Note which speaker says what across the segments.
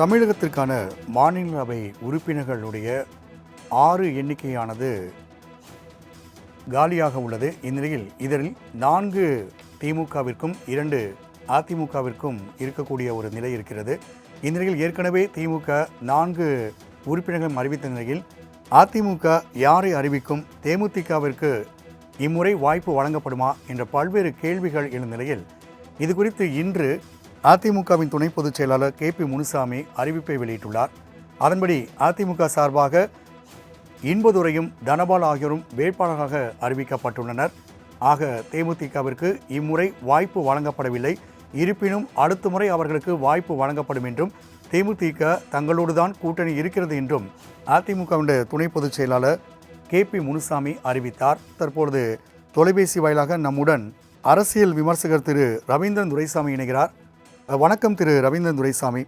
Speaker 1: தமிழகத்திற்கான மாநிலங்களவை உறுப்பினர்களுடைய ஆறு எண்ணிக்கையானது காலியாக உள்ளது. இந்நிலையில் இதில் நான்கு திமுகவிற்கும் இரண்டு அதிமுகவிற்கும் இருக்கக்கூடிய ஒரு நிலை இருக்கிறது. இந்நிலையில் ஏற்கனவே திமுக நான்கு உறுப்பினர்களும் அறிவித்த நிலையில் அதிமுக யாரை அறிவிக்கும்? தேமுதிகவிற்கு இம்முறை வாய்ப்பு வழங்கப்படுமா? என்ற பல்வேறு கேள்விகள் எழும் நிலையில் இது குறித்து இன்று அதிமுகவின் துணை பொதுச் செயலாளர் கே பி முனுசாமி அறிவிப்பை வெளியிட்டுள்ளார். அதன்படி அதிமுக சார்பாக இன்பதுரையும் தனபால் ஆகியோரும் வேட்பாளராக அறிவிக்கப்பட்டுள்ளனர். ஆக தேமுதிகவிற்கு இம்முறை வாய்ப்பு வழங்கப்படவில்லை. இருப்பினும் அடுத்த முறை அவர்களுக்கு வாய்ப்பு வழங்கப்படும் என்றும் தேமுதிக தங்களோடு தான் கூட்டணி இருக்கிறது என்றும் அதிமுகவின் துணை பொதுச் செயலாளர் கே பி முனுசாமி அறிவித்தார். தற்பொழுது தொலைபேசி வாயிலாக நம்முடன் அரசியல் விமர்சகர் திரு ரவீந்திரன் துரைசாமி இணைகிறார். வணக்கம் திரு ரவீந்திரன் துரைசாமி.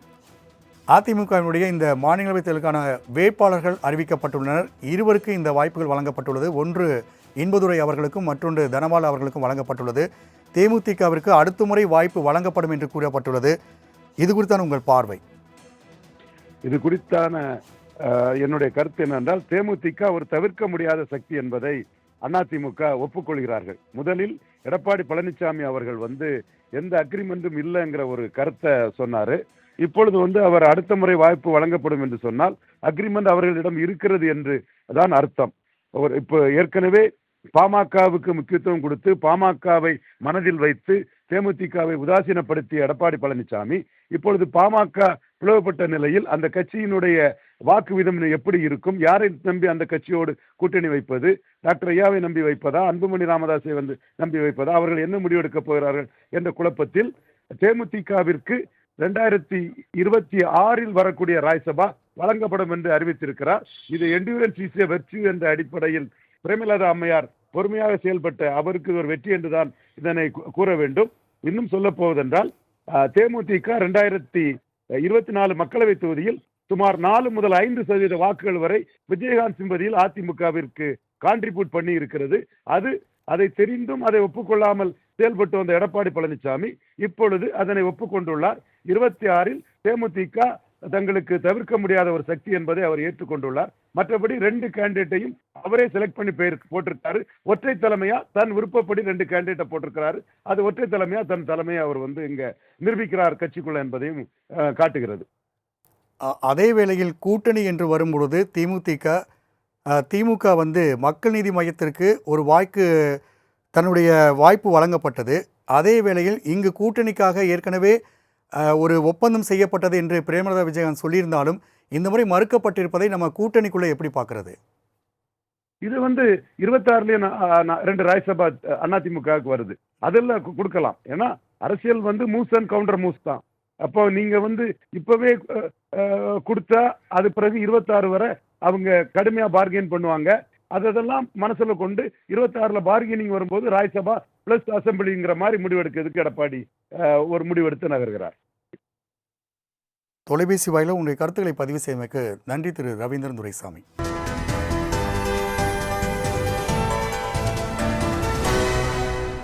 Speaker 1: அதிமுகவினுடைய இந்த மாநிலங்களவை தேர்தலுக்கான வேட்பாளர்கள் அறிவிக்கப்பட்டுள்ளனர். இருவருக்கு இந்த வாய்ப்புகள் வழங்கப்பட்டுள்ளது. ஒன்று இன்பதுரை அவர்களுக்கும் மற்றொன்று தனபால் அவர்களுக்கும் வழங்கப்பட்டுள்ளது. தேமுதிகவிற்கு அடுத்த முறை வாய்ப்பு வழங்கப்படும் என்று கூறப்பட்டுள்ளது. இது குறித்தான உங்கள் பார்வை.
Speaker 2: இது குறித்தான என்னுடைய கருத்து என்னென்றால் தேமுதிக ஒரு தவிர்க்க முடியாத சக்தி என்பதை அதிமுக ஒப்புக்கொள்கிறார்கள். முதலில் எடப்பாடி பழனிசாமி அவர்கள் வந்து எந்த அக்ரிமெண்ட்டும் இல்லைங்கிற ஒரு கருத்தை சொன்னார். இப்பொழுது வந்து அவர் அடுத்த முறை வாய்ப்பு வழங்கப்படும் என்று சொன்னால் அக்ரிமெண்ட் அவர்களிடம் இருக்கிறது என்று தான் அர்த்தம். ஒரு இப்போ ஏற்கனவே பாமகவுக்கு முக்கியத்துவம் கொடுத்து பாமகவை மனதில் வைத்து தேமுதிகவை உதாசீனப்படுத்திய எடப்பாடி பழனிசாமி இப்பொழுது பாமக பிளவுபட்ட நிலையில் அந்த கட்சியினுடைய வாக்கு விதம் எப்படி இருக்கும்? யாரை நம்பி அந்த கட்சியோடு கூட்டணி வைப்பது? டாக்டர் ஐயாவை நம்பி வைப்பதா? அன்புமணி ராமதாஸை வந்து நம்பி வைப்பதா? அவர்கள் என்ன முடிவெடுக்கப் போகிறார்கள் என்ற குழப்பத்தில் தேமுதிகவிற்கு ரெண்டாயிரத்தி இருபத்தி ஆறில் வரக்கூடிய ராய்சபா வழங்கப்படும் என்று அறிவித்திருக்கிறார். இது என்டூரன்ஸ் இஸ் வெற்றி என்ற அடிப்படையில் பிரேமலதா அம்மையார் பொறுமையாக செயல்பட்ட அவருக்கு ஒரு வெற்றி என்றுதான் இதனை கூற வேண்டும். இன்னும் சொல்ல போவதென்றால் தேமுதிக ரெண்டாயிரத்தி இருபத்தி நாலு மக்களவை தொகுதியில் சுமார் நாலு முதல் ஐந்து சதவீத வாக்குகள் வரை விஜயகாந்த் சிம்பதியில் அதிமுகவிற்கு கான்ட்ரிபியூட் பண்ணி இருக்கிறது. அது அதை தெரிந்தும் அதை ஒப்புக்கொள்ளாமல் செயல்பட்டு வந்த எடப்பாடி பழனிசாமி இப்பொழுது அதனை ஒப்புக்கொண்டுள்ளார். இருபத்தி ஆறில் தேமுதிக தங்களுக்கு தவிர்க்க முடியாத ஒரு சக்தி என்பதை அவர் ஏற்றுக்கொண்டுள்ளார். மற்றபடி ரெண்டு கேண்டிடேட்டையும் அவரே செலக்ட் பண்ணி பேர் போட்டிருக்காரு. ஒற்றை தலைமையா தன் விருப்பப்படி ரெண்டு கேண்டிடேட்டை போட்டிருக்கிறாரு. அது ஒற்றை தலைமையா தன் தலைமையை அவர் வந்து இங்க நிரூபிக்கிறார் கட்சிக்குள்ள என்பதையும் காட்டுகிறது.
Speaker 1: அதே வேளையில் கூட்டணி என்று வரும்பொழுது திமுக திமுக வந்து மக்கள் நீதி மையத்திற்கு ஒரு வாய்க்கு தன்னுடைய வாய்ப்பு வழங்கப்பட்டது. அதே வேளையில் இங்கு கூட்டணிக்காக ஏற்கனவே ஒரு ஒப்பந்தம் செய்யப்பட்டது என்று பிரேமலதா விஜயகாந்த் சொல்லியிருந்தாலும் இந்த முறை மறுக்கப்பட்டிருப்பதை நம்ம கூட்டணிக்குள்ளே எப்படி பார்க்கறது?
Speaker 2: இது வந்து இருபத்தாறுலயே ரெண்டு ராஜ்யசபா அதிமுகவுக்கு வருது. அதெல்லாம் கு- கொடுக்கலாம். ஏன்னா அரசியல் வந்து மூஸ் அண்ட் கவுண்டர் மூஸ் தான். அப்போ நீங்க வந்து இப்பவே கொடுத்தா அது பிறகு இருபத்தாறு வரை அவங்க கடுமையா பார்கெயின் பண்ணுவாங்க. அதெல்லாம் மனசுல கொண்டு இருபத்தாறுல பார்கெனிங் வரும்போது ராஜ்யசபா பிளஸ் அசம்பிளிங்கிற மாதிரி முடிவெடுக்கிறதுக்கு எடப்பாடி ஒரு முடிவெடுத்து நகர்கிறார்.
Speaker 1: தொலைபேசி வாயிலாக உங்களுடைய கருத்துக்களை பதிவு செய்தமைக்கு நன்றி திரு ரவீந்திரன் துரைசாமி.